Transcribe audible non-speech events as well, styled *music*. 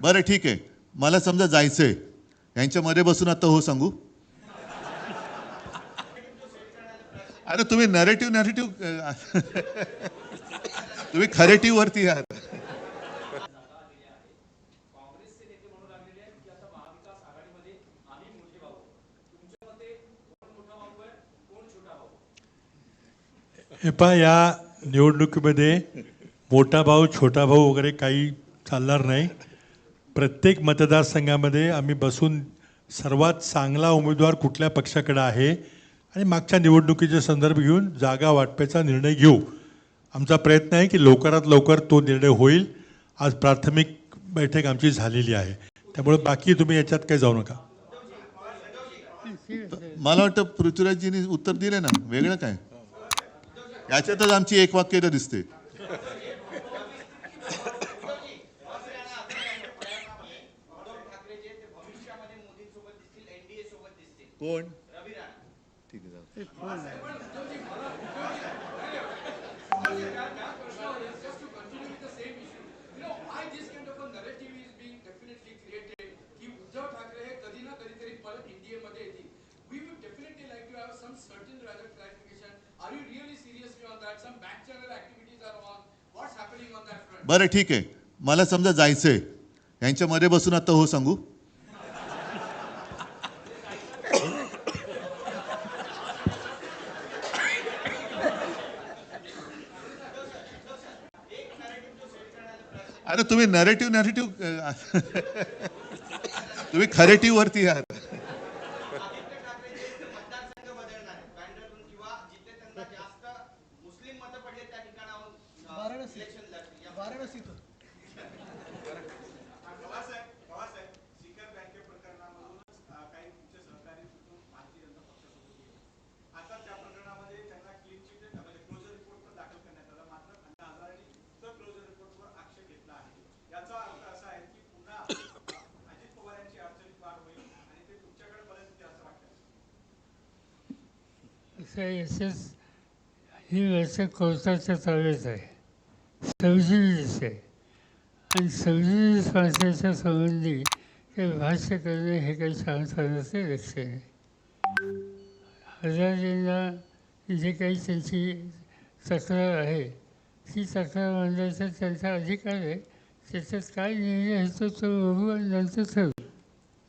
बरं ठीक आहे. मला समजा जायचंय. यांच्यामध्ये बसून आता हो सांगू. अरे तुम्ही नरेटिव्ह नरेटिव्ह *laughs* तुम्ही खरेटिव्ह वरती आहात. हे पहा या निवडणुकीमध्ये मोठा भाऊ छोटा भाऊ वगैरे काही चालणार नाही. प्रत्येक मतदारसंघामध्ये आम्ही बसून सर्वात चांगला उमेदवार कुठल्या पक्षाकडे आहे आणि मागच्या निवडणुकीचे संदर्भ घेऊन जागा वाटपेचा निर्णय घेऊ. आमचा प्रयत्न आहे की लवकरात लवकर तो निर्णय होईल. आज प्राथमिक बैठक आमची झालेली आहे. त्यामुळे बाकी तुम्ही याच्यात काही जाऊ नका. मला वाटतं पृथ्वीराजजींनी उत्तर दिले ना. वेगळं काय? याच्यातच आमची एक वाक्यता दिसते. कोण? ठीक आहे बरं ठीक आहे. मला समजा जायचंय. यांच्यामध्ये बसून आता हो सांगू. अरे तुम्ही नरेटिव्ह नरेटिव्ह *laughs* तुम्ही खरेटिव्ह वरती आहात मतदारसंघ वाटतं असं ही वर्ष कोर्टाच्या ताब्यात आहे सव्वीस आहे आणि सव्वीस माणसाच्या संबंधी ते भाष्य करणे हे काही सांगतानाचे लक्ष आहे हजारेंना जे काही त्यांची तक्रार आहे ती तक्रार मांडायचा त्यांचा अधिकार आहे त्याच्यात काय निर्णय होतो तो बघू आणि नंतर ठरवू